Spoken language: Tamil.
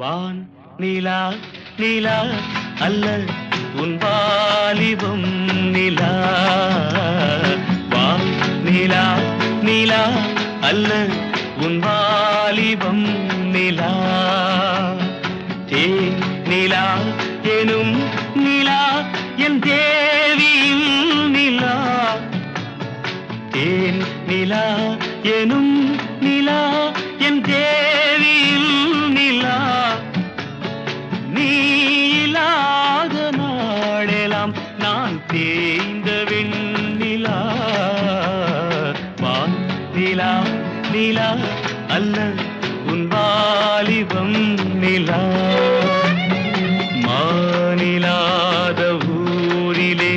வான் நிலா நிலா அல்ல உன் வாலிபம் நிலா. வான் நிலா நிலா அல்ல உன் வாலிபம் நிலா. தேன் நிலா எனும் நிலா என் தேவியும் நிலா. தேன் நிலா எனும் நிலா என் தே தேய்ந்த வெண்ணிலா வா நிலா நிலா அல்ல உன் வாலிபம் நிலா. மாநிலாத ஊரிலே